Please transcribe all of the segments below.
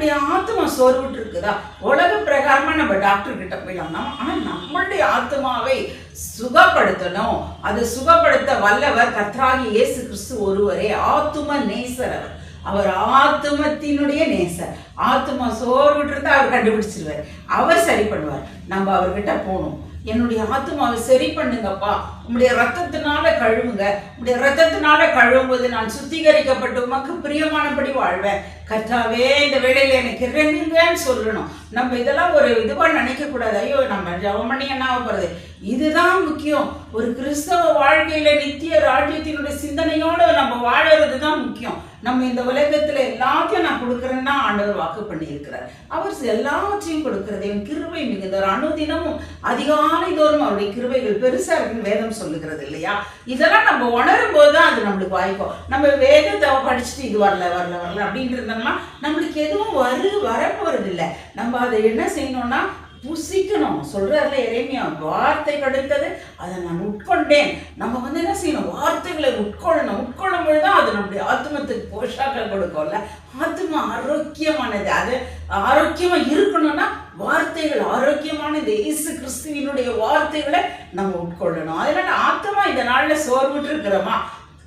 நம்முடைய ஆத்மா சோர்வுட்டு இருக்குதா உலக பிரகாரமாக நம்ம டாக்டர் கிட்ட போயிடலாம். நம்ம நம்மளுடைய ஆத்மாவை சுகப்படுத்தணும். அது சுகப்படுத்த வல்லவர் கர்த்தராகி இயேசு கிறிஸ்து ஒருவரே. ஆத்தும நேசர் அவர். அவர் ஆத்துமத்தினுடைய நேசர். ஆத்துமா சோர்வுட்டு இருந்தா அவர் கண்டுபிடிச்சிருவார். அவர் சரி பண்ணுவார். நம்ம அவர்கிட்ட போகணும். என்னுடைய ஆத்மாவை சரி பண்ணுங்கப்பா. உங்களுடைய ரத்தத்தினால கழுவுங்க. உங்களுடைய ரத்தத்தினால கழுவும்போது நான் சுத்திகரிக்கப்பட்டு உமக்கு பிரியமானபடி வாழ்வேன். கர்த்தாவே இந்த வேலையில எனக்கு இறங்குங்கன்னு சொல்லணும். நம்ம இதெல்லாம் ஒரு இதுவா நினைக்க கூடாது ஐயோ நம்ம ஜெபம் பண்ணி என்ன போறது? இதுதான் முக்கியம். ஒரு கிறிஸ்தவ வாழ்க்கையில நித்திய ராஜ்யத்தினுடைய சிந்தனையோடு நம்ம வாழறது தான் முக்கியம். நம்ம இந்த உலகத்துல எல்லாத்தையும் நான் கொடுக்குறேன்னா ஆண்டவர் வாக்கு பண்ணியிருக்கிறார். அவர் எல்லாவற்றையும் கொடுக்கிறது. என் கிருபை மிகுந்தவர். அனுதினமும் அதிகாலை தோறும் அவருடைய கிருவைகள் பெருசா இருக்குன்னு வேதம் சொல்லுகிறது இல்லையா? இதெல்லாம் நம்ம உணரும் போது தான் அது நம்மளுக்கு வாய்க்கும். நம்ம வேதத்தை படிச்சுட்டு இது வரல வரல வரல அப்படின்னு இருந்தோம்னா நம்மளுக்கு எதுவும் வரு வரப்போறது இல்லை நம்ம அதை என்ன செய்யணும்னா புசிக்கணும். சொல்றாருல இறைமையா வார்த்தை கிடைத்தது. அதை நான் உட்கொண்டேன். நம்ம வந்து என்ன செய்யணும்? வார்த்தைகளை உட்கொள்ளணும். உட்கொள்ளும் பொழுது தான் அது நம்முடைய ஆத்மத்துக்கு போஷாக்கள் கொடுக்கும்ல. ஆத்மா ஆரோக்கியமானது. அது ஆரோக்கியமா இருக்கணும்னா வார்த்தைகள் ஆரோக்கியமான இந்த இயேசு கிறிஸ்துவினுடைய வார்த்தைகளை நம்ம உட்கொள்ளணும். அதனால ஆத்மா இந்த நாள்ல சோர்வுட்டு இருக்கிறோமா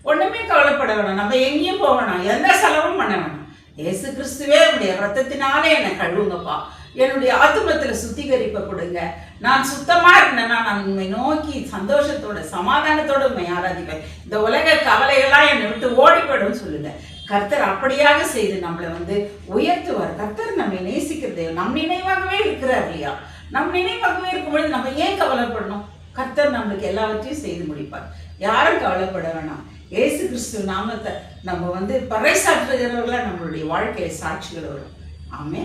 ஒண்ணுமே கவலைப்பட வேணாம். நம்ம எங்கேயும் போக வேணாம். எந்த செலவும் பண்ண வேணாம். இயேசு கிறிஸ்துவே உடைய ரத்தத்தினாலே என்னை கழுவுங்கப்பா. என்னுடைய ஆத்துமத்துல சுத்திகரிப்பை கொடுங்க. நான் சுத்தமா இருந்தேன்னா நான் உண்மை நோக்கி சந்தோஷத்தோட சமாதானத்தோட உண்மை ஆராதிப்பேன். இந்த உலக கவலையெல்லாம் என்னை விட்டு ஓடிப்படும் சொல்லுங்க. கர்த்தர் அப்படியாக செய்து நம்மளை வந்து உயர்த்துவார். கர்த்தர் நம்மை நேசிக்கிறது நம் நினைவாகவே இருக்கிறார் இல்லையா? நம் நினைவாகவே இருக்கும்பொழுது நம்ம ஏன் கவலைப்படணும்? கர்த்தர் நம்மளுக்கு எல்லாவற்றையும் செய்து முடிப்பார். யாரும் கவலைப்பட வேணாம். ஏசு கிறிஸ்து நாமத்தை நம்ம வந்து பறைசாற்றுகிறவர்களாக நம்மளுடைய வாழ்க்கையை சாட்சிகள் வரும் ஆமே